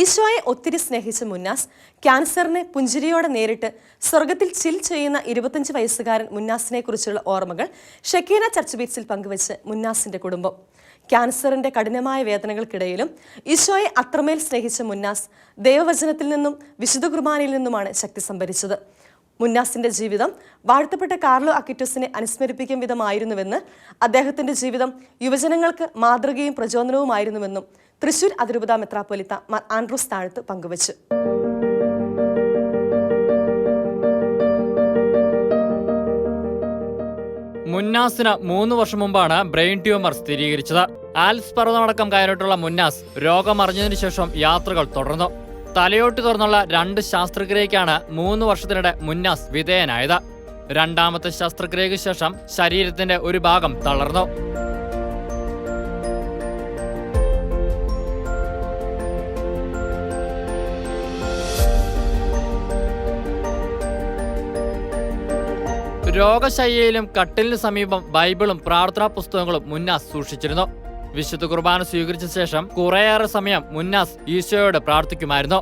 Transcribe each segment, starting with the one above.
ഈശോയെ ഒത്തിരി സ്നേഹിച്ച മുന്നാസ് ക്യാൻസറിനെ പുഞ്ചിരിയോടെ നേരിട്ട് സ്വർഗത്തിൽ ചിൽ ചെയ്യുന്ന ഇരുപത്തഞ്ച് വയസ്സുകാരൻ മുന്നാസിനെ കുറിച്ചുള്ള ഓർമ്മകൾ ഷക്കീന ചർച്ച് ബീച്ചിൽ പങ്കുവച്ച് മുന്നാസിന്റെ കുടുംബം. ക്യാൻസറിന്റെ കഠിനമായ വേദനകൾക്കിടയിലും ഈശോയെ അത്രമേൽ സ്നേഹിച്ച മുന്നാസ് ദൈവവചനത്തിൽ നിന്നും വിശുദ്ധ കുർബാനയിൽ നിന്നുമാണ് ശക്തി സംഭരിച്ചത്. മുന്നാസിന്റെ ജീവിതം വാഴ്ത്തപ്പെട്ട കാർലോ അക്കിറ്റോസിനെ അനുസ്മരിപ്പിക്കും വിധമായിരുന്നുവെന്ന് അദ്ദേഹത്തിന്റെ ജീവിതം യുവജനങ്ങൾക്ക് മാതൃകയും പ്രചോദനവുമായിരുന്നുവെന്നും തൃശൂർ അതിരൂപത മെത്രാപ്പൊലിത്ത മാർ ആൻഡ്രൂസ് താഴത്ത് പങ്കുവച്ചു. മുന്നാസിന് മൂന്ന് വർഷം മുമ്പാണ് ബ്രെയിൻ ട്യൂമർ സ്ഥിരീകരിച്ചത്. ആൽസ് പർവതമടക്കം കയറിയിട്ടുള്ള മുന്നാസ് രോഗം അറിഞ്ഞതിനു ശേഷം യാത്രകൾ തുടർന്നു. തലയോട്ട് തുറന്നുള്ള രണ്ട് ശസ്ത്രക്രിയയ്ക്കാണ് മൂന്ന് വർഷത്തിനിടെ മുന്നാസ് വിധേയനായത്. രണ്ടാമത്തെ ശസ്ത്രക്രിയയ്ക്ക് ശേഷം ശരീരത്തിന്റെ ഒരു ഭാഗം തളർന്നു. രോഗശയ്യയിലും കട്ടിലിന് സമീപം ബൈബിളും പ്രാർത്ഥനാ പുസ്തകങ്ങളും മുന്നാസ് സൂക്ഷിച്ചിരുന്നു. വിശുദ്ധ കുർബാന സ്വീകരിച്ച ശേഷം കുറേയേറെ സമയം മുന്നാസ് ഈശോയോട് പ്രാർത്ഥിക്കുമായിരുന്നു.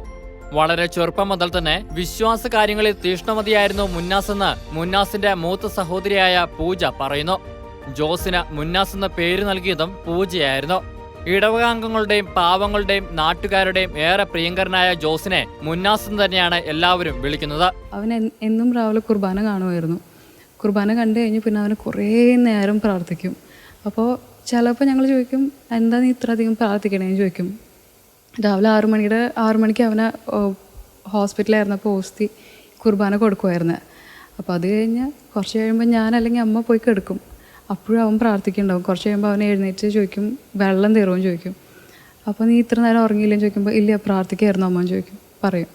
വളരെ ചെറുപ്പം മുതൽ തന്നെ വിശ്വാസ കാര്യങ്ങളിൽ തീഷ്ണമതിയായിരുന്നു മുന്നാസ് എന്ന് മുന്നാസിന്റെ മൂത്ത സഹോദരിയായ പൂജ പറയുന്നു. ജോസിന് മുന്നാസ് എന്ന പേര് നൽകിയതും പൂജയായിരുന്നു. ഇടവകാംഗങ്ങളുടെയും പാവങ്ങളുടെയും നാട്ടുകാരുടെയും ഏറെ പ്രിയങ്കരനായ ജോസിനെ മുന്നാസ് തന്നെയാണ് എല്ലാവരും വിളിക്കുന്നത്. അവൻ എന്നും രാവിലെ കുർബാന കാണുമായിരുന്നു. കുർബാന കണ്ടു കഴിഞ്ഞ് പിന്നെ അവന് കുറേ നേരം പ്രാർത്ഥിക്കും. അപ്പോൾ ചിലപ്പോൾ ഞങ്ങൾ ചോദിക്കും എന്താ നീ ഇത്ര അധികം പ്രാർത്ഥിക്കണേന്ന് ചോദിക്കും. രാവിലെ ആറു മണിയുടെ ആറു മണിക്ക് അവനെ ഹോസ്പിറ്റലായിരുന്നപ്പോൾ ഓസ്തി കുർബാന കൊടുക്കുമായിരുന്നു അപ്പോൾ അത് കഴിഞ്ഞ് കുറച്ച് കഴിയുമ്പോൾ ഞാൻ അല്ലെങ്കിൽ അമ്മ പോയി കെടുക്കും. അപ്പോഴും അവൻ പ്രാർത്ഥിക്കുന്നുണ്ടാവും. കുറച്ച് കഴിയുമ്പോൾ അവനെ എഴുന്നേറ്റ് ചോദിക്കും വെള്ളം തീറുമെന്ന് ചോദിക്കും. അപ്പോൾ നീ ഇത്ര നേരം ഉറങ്ങിയില്ലെന്ന് ചോദിക്കുമ്പോൾ ഇല്ല പ്രാർത്ഥിക്കായിരുന്നു അമ്മ ചോദിക്കും. പറയും.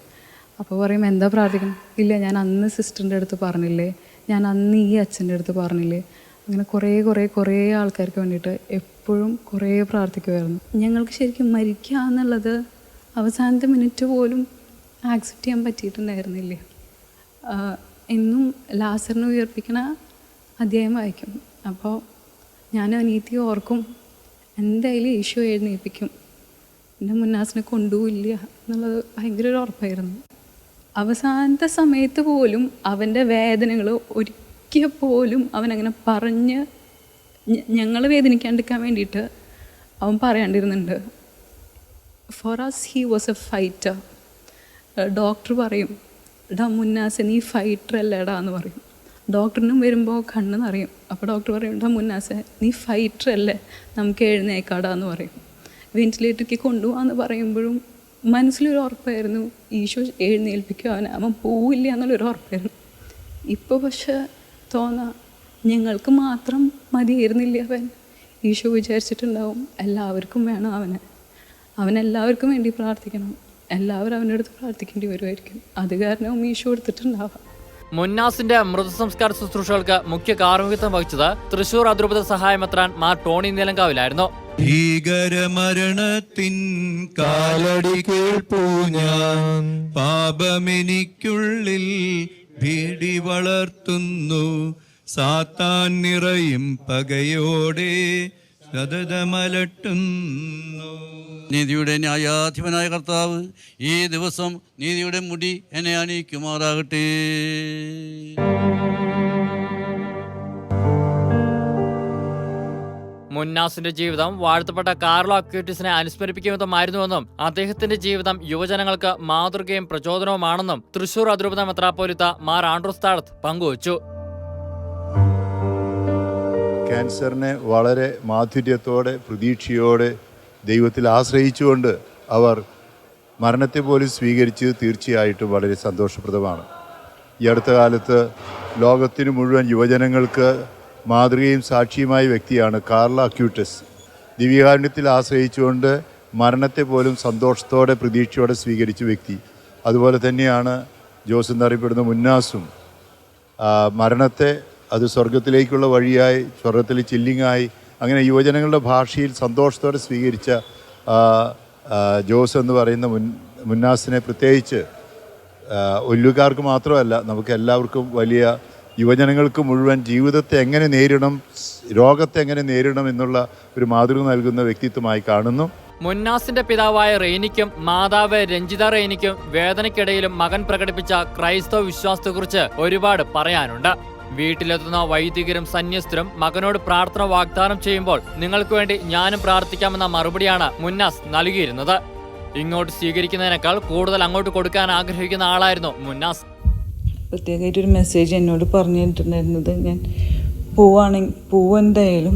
അപ്പോൾ പറയും എന്താ പ്രാർത്ഥിക്കണം? ഇല്ല ഞാൻ അന്ന് സിസ്റ്ററിന്റെ അടുത്ത് പറഞ്ഞില്ലേ ഞാൻ അന്ന് ഈ അച്ഛന്റെ അടുത്ത് പറഞ്ഞില്ലേ? അങ്ങനെ കുറേ കുറേ കുറേ ആൾക്കാർക്ക് വേണ്ടിയിട്ട് എപ്പോഴും കുറേ പ്രാർത്ഥിക്കുമായിരുന്നു ഞങ്ങൾക്ക് ശരിക്കും മരിക്കുക എന്നുള്ളത് അവസാനത്തെ മിനിറ്റ് പോലും ആക്സെപ്റ്റ് ചെയ്യാൻ പറ്റിയിട്ടുണ്ടായിരുന്നില്ല? എന്നും ലാസറിനെ ഉയർപ്പിക്കണ അധ്യായം വായിക്കും. അപ്പോൾ ഞാൻ അനീതി ഓർക്കും എന്തായാലും ഈശോ എഴുന്നേൽപ്പിക്കും. എന്റെ മുന്നാസിനെ കൊണ്ടുപോയില്ല എന്നുള്ളത് ഭയങ്കര ഒരു ഉറപ്പായിരുന്നു. അവസാനത്തെ സമയത്ത് പോലും അവന്റെ വേദനകൾ ഒരിക്കൽ പോലും അവനങ്ങനെ പറഞ്ഞ് ഞങ്ങൾ വേദനിക്കാണ്ടിരിക്കാൻ വേണ്ടിയിട്ട് അവൻ പറയാണ്ടിരുന്നുണ്ട്. For as he was a fighter doctor പറയും ഡാ മുന്നാസൻ നീ ഫൈറ്റർ അല്ലേടാ എന്ന് പറയും. ഡോക്ടറിനും വരുമ്പോൾ കണ്ണ് നിറയും. അപ്പോൾ ഡോക്ടർ പറയും ഡാ മുന്നാസെ നീ ഫൈറ്റർ അല്ലേ? നമുക്ക് എഴുന്നേക്കാടാ എന്ന് പറയും. വെന്റിലേറ്ററിലേക്ക് കൊണ്ടുപോകാന്ന് പറയുമ്പോഴും മനസ്സിലൊരു ഉറപ്പായിരുന്നു ഈശോ എഴുന്നേൽപ്പിക്കുക അവനെ അവൻ പോവില്ല എന്നുള്ളൊരു ഉറപ്പായിരുന്നു. ഇപ്പോൾ പക്ഷെ തോന്നാം ഞങ്ങൾക്ക് മാത്രം മതിയായിരുന്നില്ല അവൻ. ഈശോ വിചാരിച്ചിട്ടുണ്ടാവും എല്ലാവർക്കും വേണം അവനെ. അവൻ എല്ലാവർക്കും വേണ്ടി പ്രാർത്ഥിക്കണം. എല്ലാവരും അവന്റെ അടുത്ത് പ്രാർത്ഥിക്കേണ്ടി വരുമായിരിക്കും അത് കാരണവും ഈശോ എടുത്തിട്ടുണ്ടാവാം. മുന്നാസിന്റെ മൃതസംസ്കാര ശുശ്രൂഷകൾക്ക് മുഖ്യ കാർമ്മികത്വം വഹിച്ചത് തൃശൂർ അതിരൂപത സഹായമെത്രാൻ മാർ ടോണി നിലങ്കാവിലായിരുന്നു. ഭീകരമരണത്തിൻ കാലടി കേൾപ്പൂ ഞാൻ പാപമെനിക്കുള്ളിൽ ഭീടി വളർത്തുന്നു. സാത്താൻ നിറയും പകയോടെ സതതമലട്ടുന്നു നീതിയുടെ ന്യായാധിപനായ കർത്താവ് ഈ ദിവസം നീതിയുടെ മുടി എന്നെ അണിയിക്കുമാറാകട്ടെ. മുന്നാസിന്റെ ജീവിതം വാഴ്ത്തപ്പെട്ട കാർലോ അക്യൂറ്റിസിനെ അനുസ്മരിപ്പിക്കുമെന്നുമായിരുന്നുവെന്നും അദ്ദേഹത്തിന്റെ ജീവിതം യുവജനങ്ങൾക്ക് മാതൃകയും പ്രചോദനവുമാണെന്നും തൃശൂർ അതിരൂപത മെത്രാപ്പോലിത്ത മാർ ആൻഡ്രൂസ് താഴത്ത് പങ്കുവച്ചു. ക്യാൻസറിനെ വളരെ മാധുര്യത്തോടെ പ്രതീക്ഷയോടെ ദൈവത്തിൽ ആശ്രയിച്ചുകൊണ്ട് അവർ മരണത്തെ പോലും സ്വീകരിച്ച് തീർച്ചയായിട്ടും വളരെ സന്തോഷപ്രദമാണ്. ഈ അടുത്ത കാലത്ത് ലോകത്തിന് മുഴുവൻ യുവജനങ്ങൾക്ക് മാതൃകയും സാക്ഷിയുമായ വ്യക്തിയാണ് കാർല അക്യൂട്ടസ്. ദിവ്യകാരുണ്യത്തിൽ ആശ്രയിച്ചുകൊണ്ട് മരണത്തെ പോലും സന്തോഷത്തോടെ പ്രതീക്ഷയോടെ സ്വീകരിച്ച വ്യക്തി. അതുപോലെ തന്നെയാണ് ജോസ് എന്നറിയപ്പെടുന്ന മുന്നാസും. മരണത്തെ അത് സ്വർഗത്തിലേക്കുള്ള വഴിയായി സ്വർഗത്തിൽ ചില്ലിങ്ങായി അങ്ങനെ യുവജനങ്ങളുടെ ഭാഷയിൽ സന്തോഷത്തോടെ സ്വീകരിച്ച ജോസ് എന്ന് പറയുന്ന മുൻ മുന്നാസിനെ പ്രത്യേകിച്ച് ഒല്ലുകാർക്ക് മാത്രമല്ല നമുക്ക് എല്ലാവർക്കും വലിയ യുവജനങ്ങൾക്ക് മുഴുവൻ ജീവിതത്തെ എങ്ങനെ നേരിടണം രോഗത്തെ എങ്ങനെ നേരിടണം എന്നുള്ള ഒരു മാതൃക നൽകുന്ന വ്യക്തിത്വമായി കാണുന്നു. മുന്നാസിന്റെ പിതാവായ റെയ്നിക്കും മാതാവ് രഞ്ജിത റെയ്നിക്കും വേദനയ്ക്കിടയിലും മകൻ പ്രകടിപ്പിച്ച ക്രൈസ്തവ വിശ്വാസത്തെക്കുറിച്ച് ഒരുപാട് പറയാനുണ്ട്. വീട്ടിലെത്തുന്ന വൈദികരും സന്യസ്തരും മകനോട് പ്രാർത്ഥന വാഗ്ദാനം ചെയ്യുമ്പോൾ നിങ്ങൾക്ക് വേണ്ടി ഞാനും പ്രാർത്ഥിക്കാമെന്ന മറുപടിയാണ് മുന്നാസ് നൽകിയിരുന്നത്. ഇങ്ങോട്ട് സ്വീകരിക്കുന്നതിനേക്കാൾ കൂടുതൽ അങ്ങോട്ട് കൊടുക്കാൻ ആഗ്രഹിക്കുന്ന ആളായിരുന്നു മുന്നാസ്. പ്രത്യേകമായിട്ട് ഒരു മെസ്സേജ് എന്നോട് പറഞ്ഞു തന്നിട്ടുണ്ടായിരുന്നത്. ഞാൻ പോവാണെങ്കിൽ പോവെന്തായാലും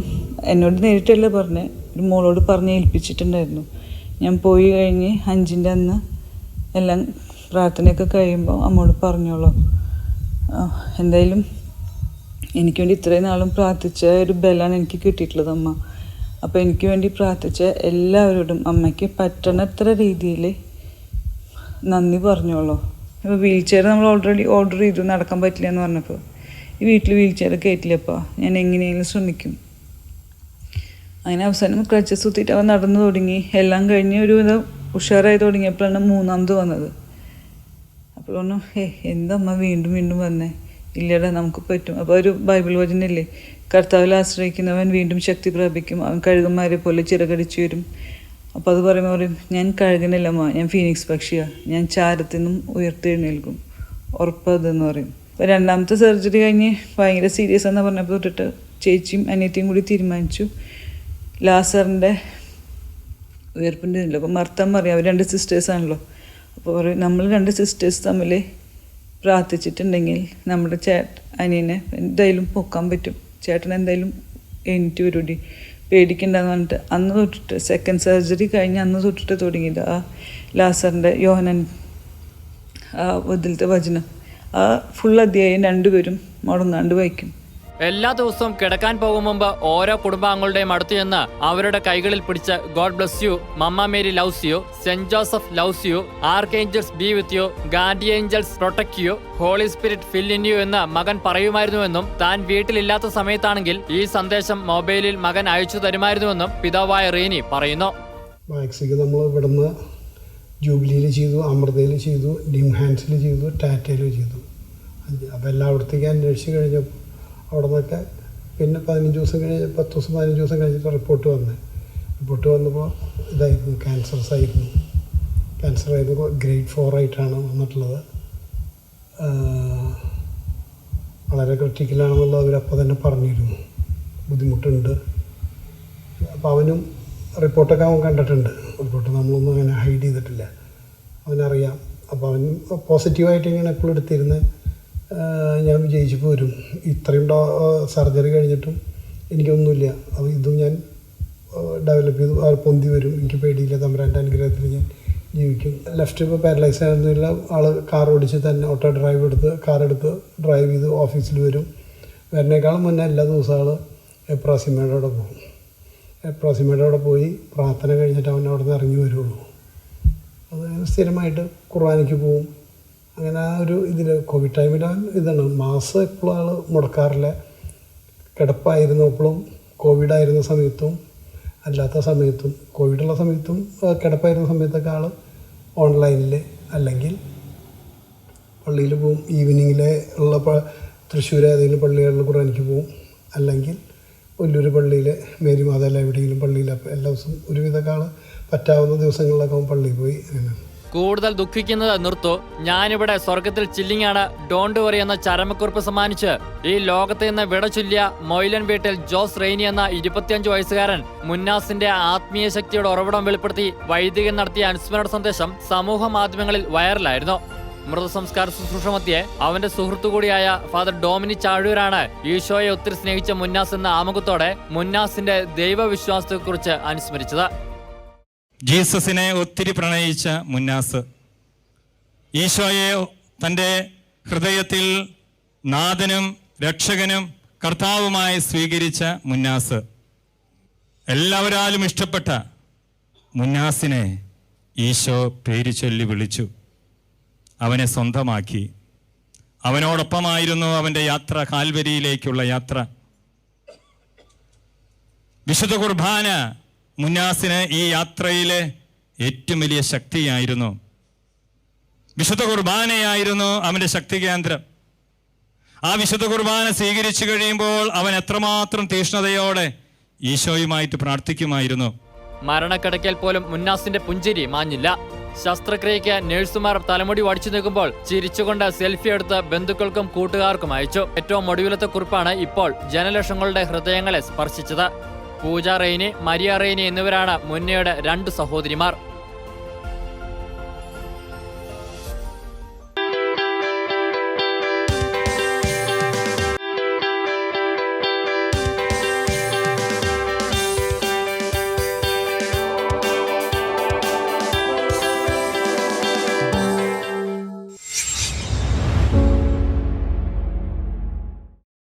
എന്നോട് നേരിട്ടല്ല പറഞ്ഞ്. ഒരു മോളോട് പറഞ്ഞ് ഏൽപ്പിച്ചിട്ടുണ്ടായിരുന്നു. ഞാൻ പോയി കഴിഞ്ഞ് അഞ്ചിന്റെ അന്ന് എല്ലാം പ്രാർത്ഥനയൊക്കെ കഴിയുമ്പോൾ അമ്മോട് പറഞ്ഞോളൂ. എന്തായാലും എനിക്ക് വേണ്ടി ഇത്രയും നാളും പ്രാർത്ഥിച്ച ഒരു ബലമാണ് എനിക്ക് കിട്ടിയിട്ടുള്ളത് അമ്മ. അപ്പോൾ എനിക്ക് വേണ്ടി പ്രാർത്ഥിച്ച എല്ലാവരോടും അമ്മയ്ക്ക് പറ്റണത്ര രീതിയിൽ നന്ദി പറഞ്ഞോളൂ. ഇപ്പോൾ വീൽ ചെയർ നമ്മൾ ഓൾറെഡി ഓർഡർ ചെയ്തു നടക്കാൻ പറ്റില്ല എന്ന് പറഞ്ഞപ്പോൾ ഈ വീട്ടിൽ വീൽ ചെയർ കയറ്റില്ലപ്പോൾ ഞാൻ എങ്ങനെയെങ്കിലും ശ്രമിക്കും. അങ്ങനെ അവസാനം ക്രച്ചസ് കുത്തിയിട്ട് അവൻ നടന്നു തുടങ്ങി. എല്ലാം കഴിഞ്ഞ് ഒരു വിധം ഉഷാറായി തുടങ്ങിയപ്പോഴാണ് മൂന്നാമത് വന്നത്. അപ്പോഴൊന്നും ഏ എന്തമ്മ വീണ്ടും വീണ്ടും വന്നേ? ഇല്ലടാ നമുക്ക് പറ്റും. അപ്പോൾ ഒരു ബൈബിൾ വചനല്ലേ? കർത്താവിൽ ആശ്രയിക്കുന്നവൻ വീണ്ടും ശക്തി പ്രാപിക്കും. അവൻ കഴുകന്മാരെ പോലെ ചിറകടിച്ചു വരും. അപ്പോൾ അത് പറയുമ്പോൾ പറയും ഞാൻ കഴുകനല്ലമ്മ ഞാൻ ഫീനിക്സ് പക്ഷിയാണ് ഞാൻ ചാരത്തിൽ നിന്നും ഉയർത്തെഴുന്നേൽക്കും. ഉറപ്പതെന്ന് പറയും. അപ്പോൾ രണ്ടാമത്തെ സർജറി കഴിഞ്ഞ് ഭയങ്കര സീരിയസ് എന്ന് പറഞ്ഞപ്പോൾ തൊട്ടിട്ട് ചേച്ചിയും അനിയത്തിയും കൂടി തീരുമാനിച്ചു. ലാസറിന്റെ ഉയർപ്പിന്റെ അപ്പോൾ മർത്തം പറയും അവർ രണ്ട് സിസ്റ്റേഴ്സാണല്ലോ അപ്പോൾ പറയും നമ്മൾ രണ്ട് സിസ്റ്റേഴ്സ് തമ്മിൽ പ്രാർത്ഥിച്ചിട്ടുണ്ടെങ്കിൽ നമ്മുടെ ചേട്ട അനിയനെ എന്തായാലും പൊക്കാൻ പറ്റും. ചേട്ടൻ എന്തായാലും എനിക്ക് ഒരുടി പേടിക്കണ്ടെന്ന് പറഞ്ഞിട്ട് അന്ന് തൊട്ടിട്ട് സെക്കൻഡ് സർജറി കഴിഞ്ഞ് അന്ന് തൊട്ടിട്ട് തുടങ്ങിയത് ആ ലാസറിന്റെ യോഹനൻ ആ ഇതിലത്തെ വചനം. ആ ഫുൾ അധ്യായം രണ്ടുപേരും മുടങ്ങാണ്ട് വായിക്കും. എല്ലാ ദിവസവും കിടക്കാൻ പോകും മുമ്പ് ഓരോ കുടുംബാംഗങ്ങളുടെയും അടുത്തു ചെന്ന് അവരുടെ കൈകളിൽ പിടിച്ച് God bless you mama Mary loves you Saint Joseph loves you archangels be with you guardian angels protect you Holy Spirit fill in you എന്ന് മകൻ പറയുമായിരുന്നുവെന്നും താൻ വീട്ടിലില്ലാത്ത സമയത്താണെങ്കിൽ ഈ സന്ദേശം മൊബൈലിൽ മകൻ അയച്ചു തരുമായിരുന്നുവെന്നും പിതാവായ റീനി പറയുന്നു. നമ്മൾ ജൂബിലിയിൽ ചെയ്തു അമൃതയിൽ ചെയ്തു ഡിം ഹാൻഡ്സിൽ ചെയ്തു ടാറ്റയിൽ ചെയ്തു. അപ്പോൾ എല്ലാവിടത്തേക്കും അന്വേഷിച്ച് കഴിഞ്ഞപ്പോൾ അവിടെ നിന്നൊക്കെ പിന്നെ പതിനഞ്ച് ദിവസം കഴിഞ്ഞ് പത്ത് ദിവസം പതിനഞ്ച് ദിവസം കഴിഞ്ഞിട്ട് റിപ്പോർട്ട് വന്ന്. റിപ്പോർട്ട് വന്നപ്പോൾ ഇതായിരുന്നു ക്യാൻസർസ് ആയിരുന്നു. ക്യാൻസർ ആയിരുന്നു ഗ്രേഡ് ഫോർ ആയിട്ടാണ് വന്നിട്ടുള്ളത്. വളരെ ക്രിട്ടിക്കലാണെന്നുള്ളത് അവരപ്പോൾ തന്നെ പറഞ്ഞിരുന്നു. ബുദ്ധിമുട്ടുണ്ട്. അപ്പോൾ അവനും റിപ്പോർട്ടൊക്കെ അവൻ കണ്ടിട്ടുണ്ട്. റിപ്പോർട്ട് നമ്മളൊന്നും അങ്ങനെ ഹൈഡ് ചെയ്തിട്ടില്ല. അവനറിയാം. അപ്പോൾ അവൻ പോസിറ്റീവായിട്ട് ഇങ്ങനെ എപ്പോഴും എടുത്തിരുന്നത് ഞാൻ വിജയിച്ചു പോരും. ഇത്രയും ഡോ സർജറി കഴിഞ്ഞിട്ടും എനിക്കൊന്നുമില്ല. അപ്പോൾ ഇതും ഞാൻ ഡെവലപ്പ് ചെയ്ത്. പൊന്തി വരും. എനിക്ക് പേടിയില്ല. തമ്പുരാന്റെ അനുഗ്രഹത്തിൽ ഞാൻ ജീവിക്കും. ലെഫ്റ്റ് ഇപ്പോൾ പാരലൈസ് ആയിരുന്നില്ല. ആൾ കാർ ഓടിച്ച് തന്നെ ഓട്ടോ ഡ്രൈവ് എടുത്ത് കാർ എടുത്ത് ഡ്രൈവ് ചെയ്ത് ഓഫീസിൽ വരും. വരുന്നേക്കാളും മുന്നേ എല്ലാ ദിവസവും ആൾ എപ്രാസിമയുടെ അവിടെ പോകും. എപ്രാസിമയുടെ അവിടെ പോയി പ്രാർത്ഥന കഴിഞ്ഞിട്ട് അവൻ അവിടെ നിന്ന് ഇറങ്ങി വരുള്ളൂ. അത് സ്ഥിരമായിട്ട് കുർബാനയ്ക്ക് പോവും അങ്ങനെ ആ ഒരു ഇതിൽ കോവിഡ് ടൈമിലാണ് ഇതാണ്. മാസം എപ്പോഴും ആൾ മുടക്കാറില്ല. കിടപ്പായിരുന്നപ്പോഴും കോവിഡായിരുന്ന സമയത്തും അല്ലാത്ത സമയത്തും കോവിഡുള്ള സമയത്തും കിടപ്പായിരുന്ന സമയത്തൊക്കെ ആൾ ഓൺലൈനിൽ അല്ലെങ്കിൽ പള്ളിയിൽ പോവും. ഈവനിങ്ങിലെ ഉള്ള പ- തൃശ്ശൂർ ഏതെങ്കിലും പള്ളികളിൽ ഖുറാനിക്ക് പോവും. അല്ലെങ്കിൽ വലിയൊരു പള്ളിയിൽ മേരി മാതാല എവിടെയെങ്കിലും പള്ളിയിൽ എല്ലാ ദിവസവും ഒരുവിധമൊക്കെ ആൾ പറ്റാവുന്ന ദിവസങ്ങളിലൊക്കെ അവൻ പള്ളിയിൽ പോയി. അങ്ങനെ. കൂടുതൽ ദുഃഖിക്കുന്നത് നിർത്തു. ഞാനിവിടെ സ്വർഗത്തിൽ ചില്ലിങ്ങാണ്. ഡോണ്ട് വറി എന്ന ചരമക്കുറിപ്പ് സമ്മാനിച്ച് ഈ ലോകത്ത് നിന്ന് വിട ചൊല്ലിയ മൊയ്ലൻ വീട്ടിൽ ജോസ് റെയ്നി എന്ന ഇരുപത്തിയഞ്ചു വയസ്സുകാരൻ മുന്നാസിന്റെ ആത്മീയ ശക്തിയുടെ ഉറവിടം വെളിപ്പെടുത്തി വൈദികൻ നടത്തിയ അനുസ്മരണ സന്ദേശം സമൂഹ മാധ്യമങ്ങളിൽ വൈറലായിരുന്നു. മൃതസംസ്കാര ശുശ്രൂഷ മധ്യേ അവന്റെ സുഹൃത്തു കൂടിയായ ഫാദർ ഡോമിനി ചാഴൂരാണ് ഈശോയെ ഒത്തിരി സ്നേഹിച്ച മുന്നാസ് എന്ന ആമുഖത്തോടെ മുന്നാസിന്റെ ദൈവവിശ്വാസത്തെക്കുറിച്ച് അനുസ്മരിച്ചത്. ജീസസിനെ ഒത്തിരി പ്രണയിച്ച മുന്നാസ്. ഈശോയെ തന്റെ ഹൃദയത്തിൽ നാഥനും രക്ഷകനും കർത്താവുമായി സ്വീകരിച്ച മുന്നാസ്. എല്ലാവരാലും ഇഷ്ടപ്പെട്ട മുന്നാസിനെ ഈശോ പേര് ചൊല്ലി വിളിച്ചു. അവനെ സ്വന്തമാക്കി. അവനോടൊപ്പമായിരുന്നു അവന്റെ യാത്ര കാൽവരിയിലേക്കുള്ള യാത്ര. വിശുദ്ധ കുർബാന മുന്നാസിന് ഈ യാത്രയിലെ ഏറ്റവും വലിയ ശക്തിയായിരുന്നു. വിശുദ്ധ കുർബാനയായിരുന്നു അവന്റെ ശക്തി കേന്ദ്രം. ആ വിശുദ്ധ കുർബാന സ്വീകരിച്ചു കഴിയുമ്പോൾ അവൻ എത്രമാത്രം തീഷ്ണതയോടെ ഈശോയുമായിട്ട് പ്രാർത്ഥിക്കുമായിരുന്നു. മരണക്കിടക്കൽ പോലും മുന്നാസിന്റെ പുഞ്ചിരി മാഞ്ഞില്ല. ശസ്ത്രക്രിയയ്ക്ക് നഴ്സുമാർ തലമുടി വടിച്ചു നിൽക്കുമ്പോൾ ചിരിച്ചുകൊണ്ട് സെൽഫി എടുത്ത് ബന്ധുക്കൾക്കും കൂട്ടുകാർക്കും അയച്ചു. ഏറ്റവും ഒടുവിലത്തെ കുറിപ്പാണ് ഇപ്പോൾ ജനലക്ഷങ്ങളുടെ ഹൃദയങ്ങളെ സ്പർശിച്ചത്. പൂജ റെയ്നി മരിയ റെയ്നി എന്നിവരാണ് മുന്നയുടെ രണ്ട് സഹോദരിമാർ.